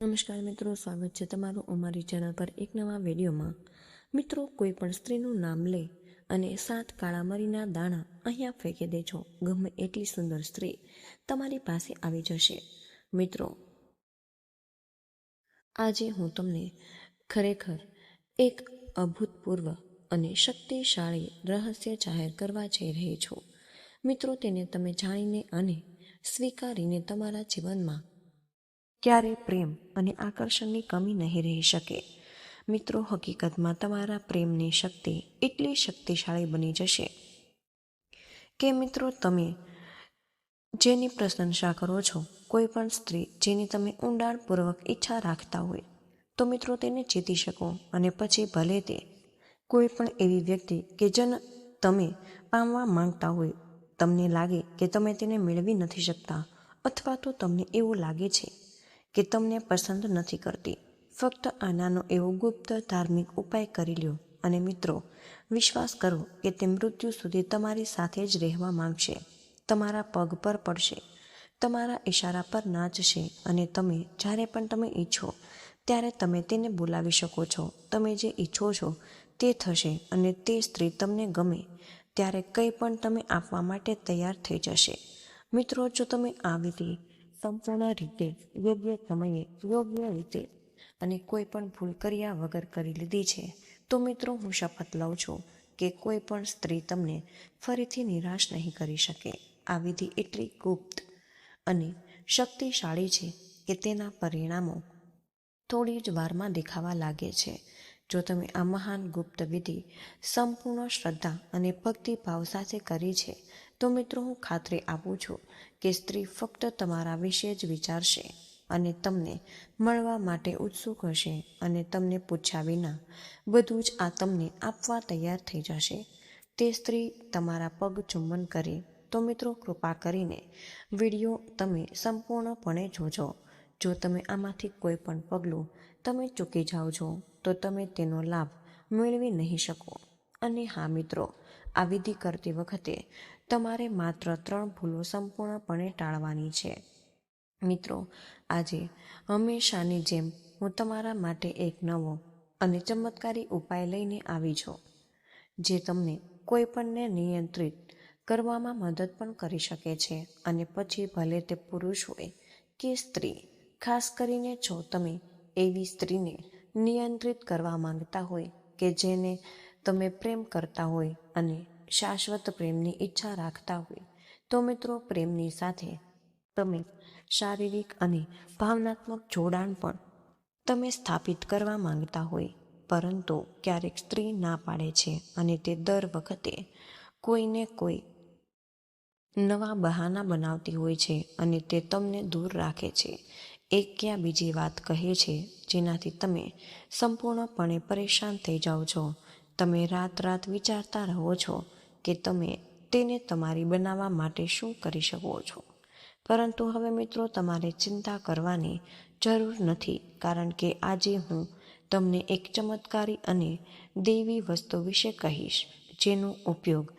નમસ્કાર મિત્રો, સ્વાગત છે તમારું અમારી ચેનલ પર એક નવા વિડીયોમાં. મિત્રો, કોઈ પણ સ્ત્રીનું નામ લે અને સાત કાળા મરીના દાણા અહીંયા ફેંકી દેજો ગમે એટલી સુંદર સ્ત્રી તમારી પાસે આવી જશે. મિત્રો, આજે હું તમને ખરેખર એક અભૂતપૂર્વ અને શક્તિશાળી રહસ્ય જાહેર કરવા જઈ રહી છું. મિત્રો, તેને તમે જાણીને અને સ્વીકારીને તમારા જીવનમાં ક્યારે પ્રેમ અને આકર્ષણની કમી નહીં રહી શકે? મિત્રો, હકીકતમાં તમારા પ્રેમની શક્તિ એટલી શક્તિશાળી બની જશે કે મિત્રો, તમે જેની પ્રશંસા કરો છો, કોઈ પણ સ્ત્રી જેની તમે ઊંડાણપૂર્વક ઈચ્છા રાખતા હોય, તો મિત્રો તેને જીતી શકો અને પછી ભલે તે કોઈ પણ એવી વ્યક્તિ કે જેને તમે પામવા માંગતા હોય, તમને લાગે કે તમે તેને મેળવી નથી શકતા અથવા તો તમને એવું લાગે છે કે તમને પસંદ નથી કરતી. ફક્ત આનાનો એવો ગુપ્ત ધાર્મિક ઉપાય કરી લ્યો અને મિત્રો, વિશ્વાસ કરો કે તે મૃત્યુ સુધી તમારી સાથે જ રહેવા માંગશે. તમારા પગ પર પડશે. તમારા ઈશારા પર નાચશે અને તમે, જ્યારે પણ તમે ઈચ્છો, ત્યારે તમે તેને બોલાવી શકો છો. તમે જે ઈચ્છો છો તે થશે અને તે સ્ત્રી તમને ગમે, ત્યારે કંઈ પણ તમે આપવા માટે તૈયાર થઈ જશે. મિત્રો, જો તમે આવી વિધિ સંપૂર્ણ રીતે, યોગ્ય સમયે, યોગ્ય રીતે અને કોઈ પણ ભૂલ કર્યા વગર કરી લીધી છે. તો મિત્રો, હું શપથ લઉં છું કે કોઈ પણ સ્ત્રી તમને ફરીથી નિરાશ નહીં કરી શકે. આ વિધિ એટલી ગુપ્ત અને શક્તિશાળી છે કે તેના પરિણામો થોડી જ વારમાં દેખાવા લાગે છે. જો તમે આ મહાન ગુપ્ત વિધિ સંપૂર્ણ શ્રદ્ધા અને ભક્તિભાવ સાથે કરી છે તો મિત્રો, હું ખાતરી આપું છું કે સ્ત્રી ફક્ત તમારા વિશે જ વિચારશે અને તમને મળવા માટે ઉત્સુક હશે અને તમને પૂછ્યા વિના બધું જ આ તમને આપવા તૈયાર થઈ જશે. તે સ્ત્રી તમારા પગ ચુંબન કરે તો મિત્રો, કૃપા કરીને વીડિયો તમે સંપૂર્ણપણે જોજો. જો તમે આમાંથી કોઈ પણ પગલું તમે ચૂકી જાઓ છો, તો તમે તેનો લાભ મેળવી નહીં શકો. અને હા મિત્રો, આ વિધિ કરતી વખતે તમારે માત્ર ત્રણ ભૂલો સંપૂર્ણપણે ટાળવાની છે. મિત્રો, આજે હંમેશાની જેમ હું તમારા માટે એક નવો અને ચમત્કારી ઉપાય લઈને આવી છું, જે તમને કોઈપણને નિયંત્રિત કરવામાં મદદ પણ કરી શકે છે અને પછી ભલે તે પુરુષ હોય કે સ્ત્રી, ખાસ કરીને જો તમે એવી સ્ત્રીને નિયંત્રિત કરવા માંગતા હોય કે જેને તમે પ્રેમ કરતા હોય અને શાશ્વત પ્રેમની ઈચ્છા રાખતા હોય તો મિત્રો પ્રેમની સાથે તમે શારીરિક અને ભાવનાત્મક જોડાણ પણ તમે સ્થાપિત કરવા માંગતા હોય, પરંતુ ક્યારેક સ્ત્રી ના પાડે છે અને તે દર વખતે કોઈને કોઈ નવા બહાના બનાવતી હોય છે અને તે તમને દૂર રાખે છે. એક ક્યાં બીજી વાત કહે છે, જેનાથી તમે સંપૂર્ણપણે પરેશાન થઈ જાઓ છો. તમે રાત રાત વિચારતા રહો છો કે તમે તેને તમારી બનાવવા માટે શું કરી શકો છો? પરંતુ હવે મિત્રો, તમારે ચિંતા કરવાની જરૂર નથી, કારણ કે આજે હું તમને એક ચમત્કારી અને દેવી વસ્તુ વિશે કહીશ, જેનો ઉપયોગ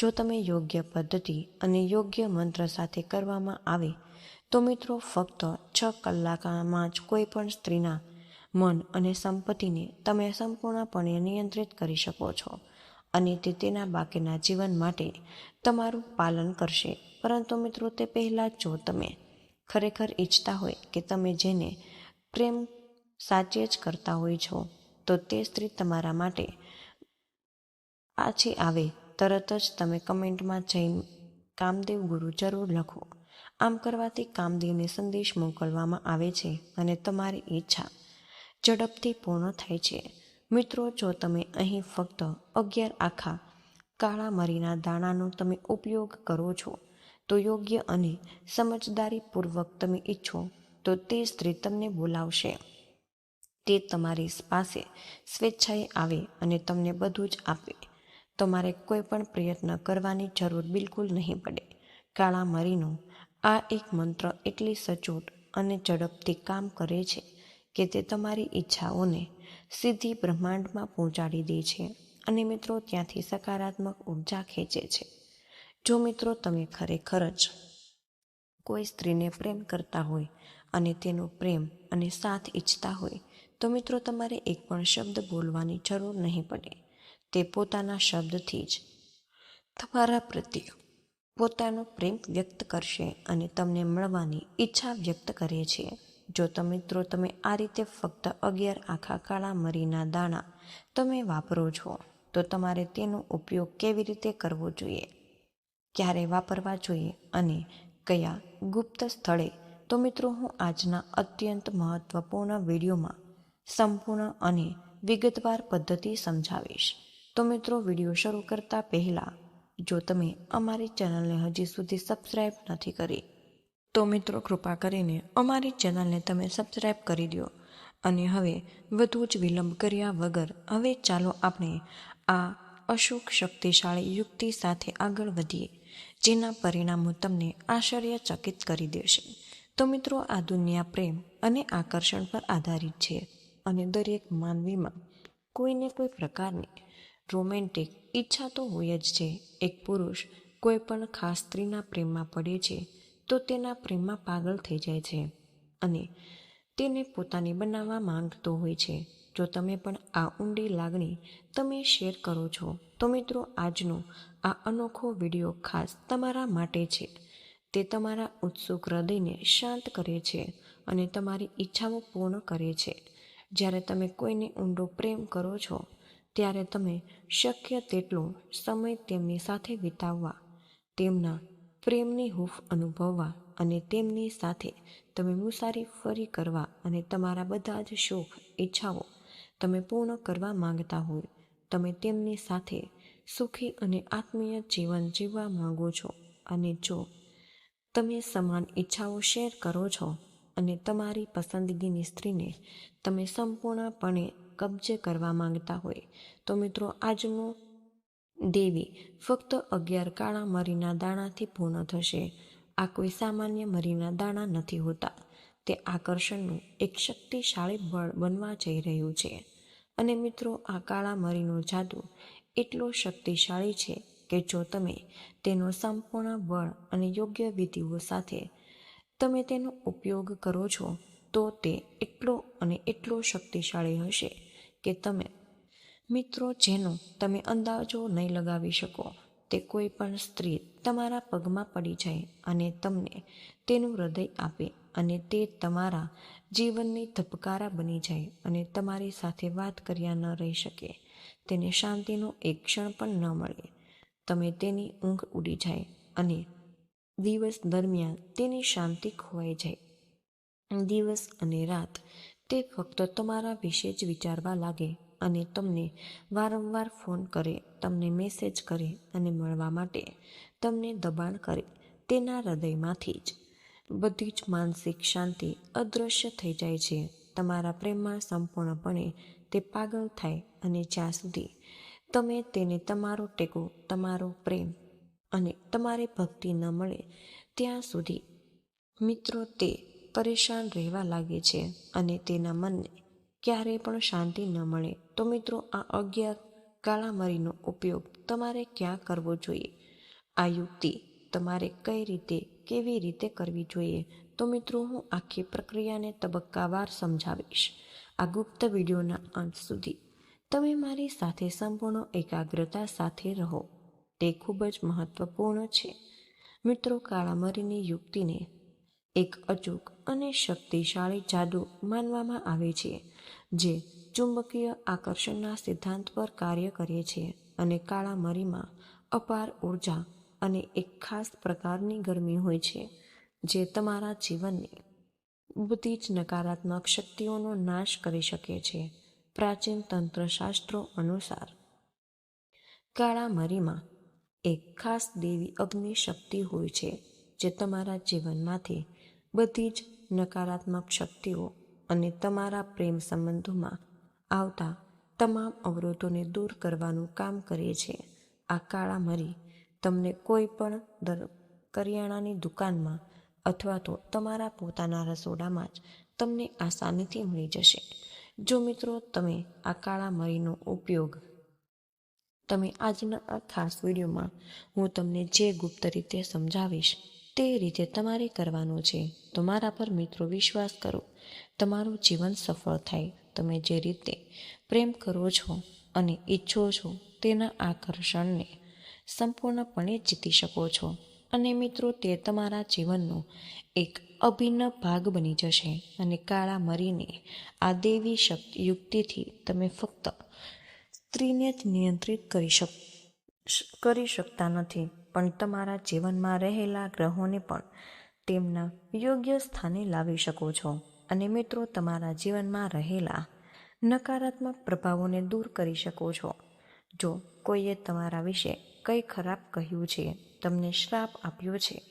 જો તમે યોગ્ય પદ્ધતિ અને યોગ્ય મંત્ર સાથે કરવામાં આવે, તો મિત્રો, ફક્ત છ કલાકમાં જ કોઈ પણ સ્ત્રીના મન અને સંપત્તિને તમે સંપૂર્ણપણે નિયંત્રિત કરી શકો છો. અને તે તેના બાકીના જીવન માટે તમારું પાલન કરશે. પરંતુ મિત્રો, તે પહેલાં જો તમે ખરેખર ઈચ્છતા હોય કે તમે જેને પ્રેમ સાચે જ કરતા હોય છો, તો તે સ્ત્રી તમારા માટે પાછી આવે. તરત જ તમે કમેન્ટમાં જઈ કામદેવ ગુરુ જરૂર લખો. આમ કરવાથી કામદેવને સંદેશ મોકલવામાં આવે છે અને તમારી ઈચ્છા ઝડપથી પૂર્ણ થાય છે. મિત્રો, જો તમે અહીં ફક્ત અગિયાર આખા કાળા મરીના દાણાનો તમે ઉપયોગ કરો છો, તો યોગ્ય અને સમજદારીપૂર્વક તમે ઈચ્છો, તો તે સ્ત્રી તમને બોલાવશે. તે તમારી પાસે સ્વેચ્છાએ આવે અને તમને બધું જ આપે. તમારે કોઈ પણ પ્રયત્ન કરવાની જરૂર બિલકુલ નહીં પડે. કાળા મરીનો આ એક મંત્ર એટલી સચોટ અને ઝડપથી કામ કરે છે કે તે તમારી ઈચ્છાઓને સીધી બ્રહ્માંડમાં પહોંચાડી દે છે અને મિત્રો ત્યાંથી સકારાત્મક ઊર્જા ખેંચે છે. જો મિત્રો તમે ખરેખર જ કોઈ સ્ત્રીને પ્રેમ કરતા હોય અને તેનો પ્રેમ અને સાથ ઈચ્છતા હોય, તો મિત્રો તમારે એક પણ શબ્દ બોલવાની જરૂર નહીં પડે. તે પોતાના શબ્દથી જ. તમારા પ્રત્યે પોતાનો પ્રેમ વ્યક્ત કરશે અને તમને મળવાની ઈચ્છા વ્યક્ત કરે છે. જો તો મિત્રો, તમે આ રીતે ફક્ત અગિયાર આખા કાળા મરીના દાણા તમે વાપરો છો, તો તમારે તેનો ઉપયોગ કેવી રીતે કરવો જોઈએ? ક્યારે વાપરવા જોઈએ અને કયા ગુપ્ત સ્થળે? તો મિત્રો, હું આજના અત્યંત મહત્વપૂર્ણ વિડીયોમાં સંપૂર્ણ અને વિગતવાર પદ્ધતિ સમજાવીશ. તો મિત્રો, વીડિયો શરૂ કરતા પહેલાં, જો તમે અમારી ચેનલને હજી સુધી સબસ્ક્રાઈબ નથી કરી તો મિત્રો કૃપા કરીને અમારી ચેનલને તમે સબસ્ક્રાઈબ કરી દો. અને હવે વધુ જ વિલંબ કર્યા વગર હવે ચાલો આપણે આ અશુક શક્તિશાળી યુક્તિ સાથે આગળ વધીએ, જેના પરિણામો તમને આશ્ચર્યચકિત કરી દેશે. તો મિત્રો, આ દુનિયા પ્રેમ અને આકર્ષણ પર આધારિત છે અને દરેક માનવીમાં કોઈને કોઈ પ્રકારની રોમેન્ટિક ઈચ્છા તો હોય જ છે. એક પુરુષ કોઈ પણ ખાસ સ્ત્રીના પ્રેમમાં પડે છે તો તેના પ્રેમમાં પાગલ થઈ જાય છે અને તેને પોતાની બનાવવા માંગતો હોય છે. જો તમે પણ આ ઊંડી લાગણી તમે શેર કરો છો, તો મિત્રો આજનો આ અનોખો વીડિયો ખાસ તમારા માટે છે. તે તમારા ઉત્સુક હૃદયને શાંત કરે છે અને તમારી ઈચ્છાઓ પૂર્ણ કરે છે. જ્યારે તમે કોઈને ઊંડો પ્રેમ કરો છો, ત્યારે તમે શક્ય તેટલો સમય તેમની સાથે વિતાવવા, તેમના પ્રેમની હૂફ અનુભવવા અને તેમની સાથે તમે મુસારી ફરી કરવા અને તમારા બધા જ શોખ, ઈચ્છાઓ તમે પૂર્ણ કરવા માંગતા હોય, તમે તેમની સાથે સુખી અને આત્મીય જીવન જીવવા માંગો છો. અને જો તમે સમાન ઈચ્છાઓ શેર કરો છો અને તમારી પસંદગીની સ્ત્રીને તમે સંપૂર્ણપણે કબજે કરવા માંગતા હોય, તો મિત્રો આજનું દેવી ફક્ત અગિયાર કાળા મરીના દાણાથી પૂર્ણ થશે. આ કોઈ સામાન્ય મરીના દાણા નથી હોતા. તે આકર્ષણનું એક શક્તિશાળી બળ બનવા જઈ રહ્યું છે. અને મિત્રો, આ કાળા મરીનો જાદુ એટલો શક્તિશાળી છે કે જો તમે તેનો સંપૂર્ણ બળ અને યોગ્ય વિધિઓ સાથે તમે તેનો ઉપયોગ કરો છો, તો તે એટલો અને એટલો શક્તિશાળી હશે કે તમે મિત્રો, જેનો તમે અંદાજો નહીં લગાવી શકો, તે કોઈ પણ સ્ત્રી તમારા પગમાં પડી જાય અને તમને તેનું હૃદય આપે અને તે તમારા જીવનની ધબકારા બની જાય અને તમારી સાથે વાત કર્યા ન રહી શકે. તેને શાંતિનો એક ક્ષણ પણ ન મળે. તમે તેની ઊંઘ ઉડી જાય અને દિવસ દરમિયાન તેની શાંતિ ખોવાઈ જાય. દિવસ અને રાત તે ફક્ત તમારા વિશે જ વિચારવા લાગે અને તમને વારંવાર ફોન કરે, તમને મેસેજ કરે અને મળવા માટે તમને દબાણ કરે તેના હૃદયમાંથી જ. બધી જ માનસિક શાંતિ અદૃશ્ય થઈ જાય છે. તમારા પ્રેમમાં સંપૂર્ણપણે તે પાગલ થાય અને જ્યાં સુધી તમે તેને તમારો ટેકો, તમારો પ્રેમ અને તમારી ભક્તિ ન મળે ત્યાં સુધી. મિત્રો, તે પરેશાન રહેવા લાગે છે અને તેના મનને ક્યારેય પણ શાંતિ ન મળે. તો મિત્રો આ અગિયાર કાળા મરીનો ઉપયોગ તમારે ક્યાં કરવો જોઈએ? આ યુક્તિ તમારે કઈ રીતે, કેવી રીતે કરવી જોઈએ? તો મિત્રો હું આખી પ્રક્રિયાને તબક્કાવાર સમજાવીશ. આ ગુપ્ત વિડીયોના અંત સુધી. તમે મારી સાથે સંપૂર્ણ એકાગ્રતા સાથે રહો. તે ખૂબ જ મહત્વપૂર્ણ છે. મિત્રો, કાળામરીની યુક્તિને એક અચૂક અને શક્તિશાળી જાદુ માનવામાં આવે છે, જે ચુંબકીય આકર્ષણના સિદ્ધાંત પર કાર્ય કરીએ છીએ અને કાળા મરીમાં અપાર ઊર્જા અને એક ખાસ પ્રકારની ગરમી હોય છે, જે તમારા જીવનને બધી જ નકારાત્મક શક્તિઓનો નાશ કરી શકે છે. પ્રાચીન તંત્રશાસ્ત્રો અનુસાર, કાળા મરીમાં એક ખાસ દેવી અગ્નિ શક્તિ હોય છે, જે તમારા જીવનમાંથી બધી જ નકારાત્મક શક્તિઓ અને તમારા પ્રેમ સંબંધોમાં આવતા તમામ અવરોધોને દૂર કરવાનું કામ કરે છે. આ કાળા મરી તમને કોઈ પણ દર કરિયાણાની દુકાનમાં અથવા તો તમારા પોતાના રસોડામાં જ તમને આસાનીથી મળી જશે. જો મિત્રો, તમે આ કાળા મરીનો ઉપયોગ તમે આજના ખાસ વિડીયોમાં હું તમને જે ગુપ્ત રીતે સમજાવીશ તે રીતે તમારે કરવાનું છે. તમારા પર મિત્રો વિશ્વાસ કરો. તમારું જીવન સફળ થાય. તમે જે રીતે પ્રેમ કરો છો અને ઈચ્છો છો તેના આકર્ષણને સંપૂર્ણપણે જીતી શકો છો. અને મિત્રો, તે તમારા જીવનનો એક અભિન્ન ભાગ બની જશે અને કાળા મરીને આ દેવી શક્તિ યુક્તિથી તમે ફક્ત સ્ત્રીને જ નિયંત્રિત કરી શક, કરી શકતા નથી. પણ તમારા જીવનમાં રહેલા ગ્રહોને પણ તેમના યોગ્ય સ્થાને લાવી શકો છો. અને મિત્રો, તમારા જીવનમાં રહેલા નકારાત્મક પ્રભાવોને દૂર કરી શકો છો. જો કોઈએ તમારા વિશે કંઈ ખરાબ કહ્યું છે, તમને શ્રાપ આપ્યો છે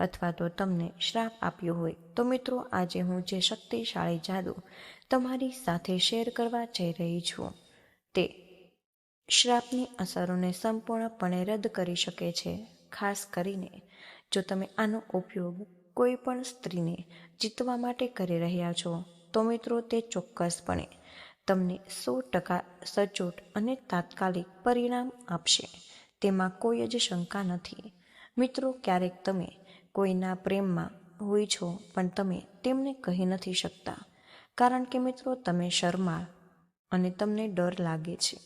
અથવા તો તમને શ્રાપ આપ્યો હોય, તો મિત્રો, આજે હું જે શક્તિશાળી જાદુ તમારી સાથે શેર કરવા જઈ રહી છું, તે શ્રાપની અસરોને સંપૂર્ણપણે રદ કરી શકે છે, ખાસ કરીને જો તમે આનો ઉપયોગ કોઈ પણ સ્ત્રીને જીતવા માટે કરી રહ્યા છો, તો મિત્રો તે ચોક્કસપણે તમને સો ટકા સચોટ અને તાત્કાલિક પરિણામ આપશે. તેમાં કોઈ જ શંકા નથી. મિત્રો, ક્યારેક તમે કોઈના પ્રેમમાં હોય છો, પણ તમે તેમને કહી નથી શકતા. કારણ કે મિત્રો, તમે શરમાળ અને તમને ડર લાગે છે.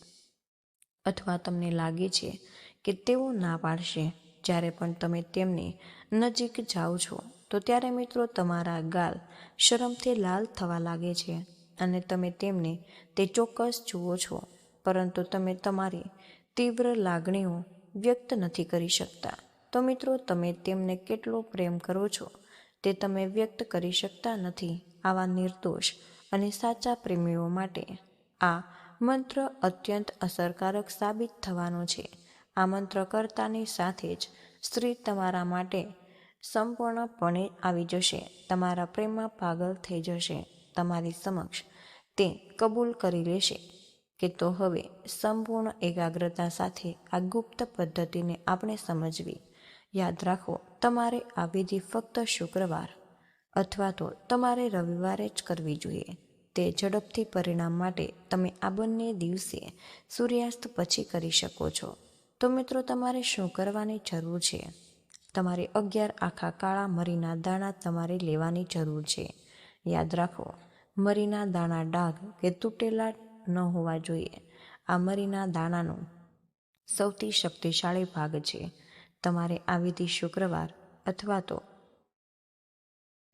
અથવા તમને લાગે છે કે તેઓ ના પાડશે, જ્યારે પણ તમે તેમની નજીક જાઓ છો. તો ત્યારે મિત્રો તમારા ગાલ શરમથી લાલ થવા લાગે છે અને તમે તેમને તે ચોક્કસ જુઓ છો, પરંતુ તમે તમારી તીવ્ર લાગણીઓ વ્યક્ત નથી કરી શકતા. તો મિત્રો, તમે તેમને કેટલો પ્રેમ કરો છો તે તમે વ્યક્ત કરી શકતા નથી આવા નિર્દોષ અને સાચા પ્રેમીઓ માટે. આ મંત્ર અત્યંત અસરકારક સાબિત થવાનો છે. આ મંત્ર કરતાની સાથે જ સ્ત્રી તમારા માટે સંપૂર્ણપણે આવી જશે. તમારા પ્રેમમાં પાગલ થઈ જશે. તમારી સમક્ષ તે કબૂલ કરી લેશે કે તો હવે સંપૂર્ણ એકાગ્રતા સાથે આ ગુપ્ત પદ્ધતિને આપણે સમજવી. યાદ રાખો, તમારે આ વિધિ ફક્ત શુક્રવાર અથવા તો તમારે રવિવારે જ કરવી જોઈએ. તે ઝડપથી પરિણામ માટે તમે આ બંને દિવસે સૂર્યાસ્ત પછી કરી શકો છો. તો મિત્રો, તમારે શું કરવાની જરૂર છે? તમારે અગિયાર આખા કાળા મરીના દાણા તમારે લેવાની જરૂર છે. યાદ રાખો, મરીના દાણા ડાઘ કે તૂટેલા ન હોવા જોઈએ. આ મરીના દાણાનો સૌથી શક્તિશાળી ભાગ છે. તમારે આ વિધિ શુક્રવાર અથવા તો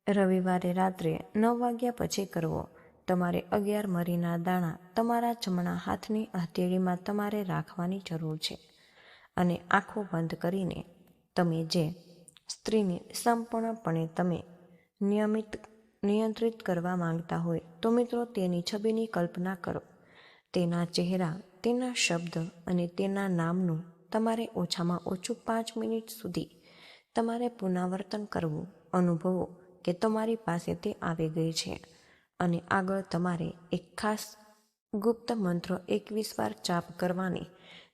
રવિવારે રાત્રે નવ વાગ્યા પછી કરવો. તમારે અગિયાર મરીના દાણા તમારા જમણા હાથની હથેળીમાં તમારે રાખવાની જરૂર છે. અને આંખો બંધ કરીને તમે જે સ્ત્રીને સંપૂર્ણપણે તમે નિયમિત, નિયંત્રિત કરવા માંગતા હોય, તો મિત્રો તેની છબીની કલ્પના કરો. તેના ચહેરા, તેના શબ્દ અને તેના નામનું તમારે ઓછામાં ઓછું પાંચ મિનિટ સુધી તમારે પુનરાવર્તન કરવું, અનુભવો કે તમારી પાસે તે આવી ગઈ છે. અને આગળ તમારે એક ખાસ ગુપ્ત મંત્ર એકવીસ વાર ચાપ કરવાની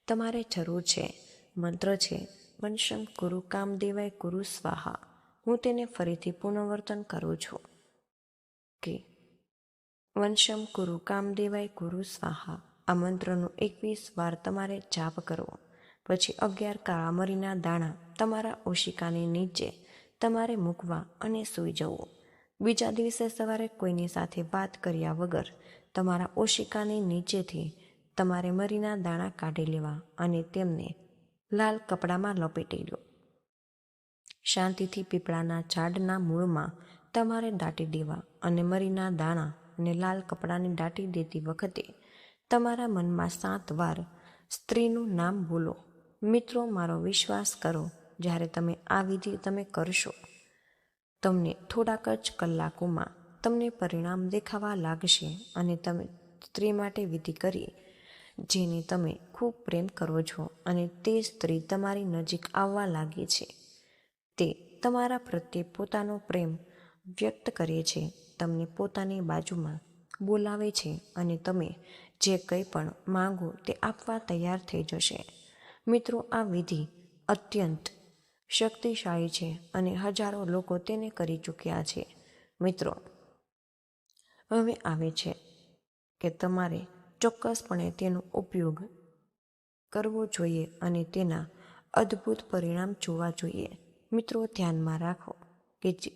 તમારે જરૂર છે. મંત્ર છે વંશમ ગુરુ કામ દેવાય કુરુ સ્વાહા. હું તેને ફરીથી પુનઃવર્તન કરું છું. કે વંશમ ગુરુ કામ દેવાય કુરુ સ્વાહા. આ મંત્રનો એકવીસ વાર તમારે જાપ કરવો. પછી અગિયાર કાળા મરીના દાણા તમારા ઓશિકાની નીચે તમારે મૂકવા અને સૂઈ જવું. બીજા દિવસે સવારે કોઈની સાથે વાત કર્યા વગર તમારા ઓશિકાની નીચેથી તમારે મરીના દાણા કાઢી લેવા અને તેમને લાલ કપડામાં લપેટી લો શાંતિથી પીપળાના ઝાડના મૂળમાં તમારે દાટી દેવા અને મરીના દાણા અને લાલ કપડાને દાટી દેતી વખતે તમારા મનમાં સાત વાર સ્ત્રીનું નામ બોલો. મિત્રો, મારો વિશ્વાસ કરો, જ્યારે તમે આ વિધિ તમે કરશો. તમને થોડાક જ કલાકોમાં તમને પરિણામ દેખાવા લાગશે અને તમે સ્ત્રી માટે વિધિ કરી, જેને તમે ખૂબ પ્રેમ કરો છો અને તે સ્ત્રી તમારી નજીક આવવા લાગે છે. તે તમારા પ્રત્યે પોતાનો પ્રેમ વ્યક્ત કરે છે. તમને પોતાની બાજુમાં બોલાવે છે અને તમે જે કંઈ પણ માંગો તે આપવા તૈયાર થઈ જશે. મિત્રો, આ વિધિ અત્યંત શક્તિશાળી છે અને હજારો લોકો તેને કરી ચૂક્યા છે. મિત્રો, હવે આવે છે કે તમારે ચોક્કસપણે તેનો ઉપયોગ કરવો જોઈએ અને તેના અદ્ભુત પરિણામ જોવા જોઈએ. મિત્રો, ધ્યાનમાં રાખો કે જે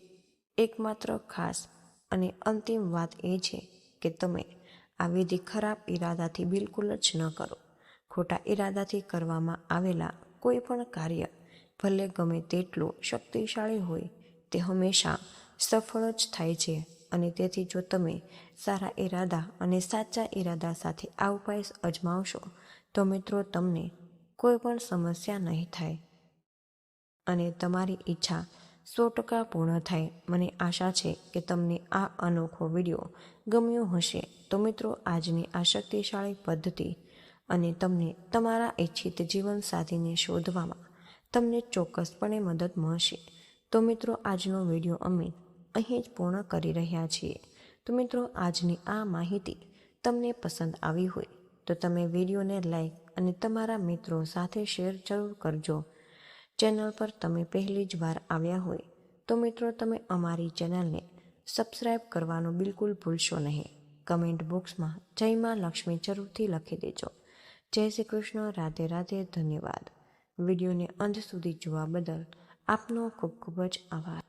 એકમાત્ર ખાસ અને અંતિમ વાત એ છે કે તમે આ વિધિ ખરાબ ઈરાદાથી બિલકુલ જ ન કરો. ખોટા ઈરાદાથી કરવામાં આવેલા કોઈ પણ કાર્ય, ભલે ગમે તેટલું શક્તિશાળી હોય, તે હંમેશા સફળ જ થાય છે અને તેથી જો તમે સારા ઈરાદા અને સાચા ઈરાદા સાથે આ ઉપાય અજમાવશો તો મિત્રો, તમને કોઈ પણ સમસ્યા નહીં થાય અને તમારી ઈચ્છા સો ટકા પૂર્ણ થાય. મને આશા છે કે તમને આ અનોખો વીડિયો ગમ્યો હશે. તો મિત્રો, આજની આ શક્તિશાળી પદ્ધતિ અને તમને તમારા ઈચ્છિત જીવનસાથીને શોધવામાં તમને ચોક્કસપણે મદદ મળશે. તો મિત્રો, આજનો વીડિયો અમે અહીં જ પૂર્ણ કરી રહ્યા છીએ. તો મિત્રો, આજની આ માહિતી તમને પસંદ આવી હોય તો તમે વિડીયોને લાઈક અને તમારા મિત્રો સાથે શેર જરૂર કરજો. ચેનલ પર તમે પહેલી જ વાર આવ્યા હોય તો મિત્રો તમે અમારી ચેનલને સબસ્ક્રાઈબ કરવાનું બિલકુલ ભૂલશો નહીં. કમેન્ટ બોક્સમાં જય માં લક્ષ્મી જરૂરથી લખી દેજો. જય શ્રી કૃષ્ણ, રાધે રાધે, ધન્યવાદ. વિડીયોને અંત સુધી જોવા બદલ આપનો ખૂબ ખૂબ જ આભાર.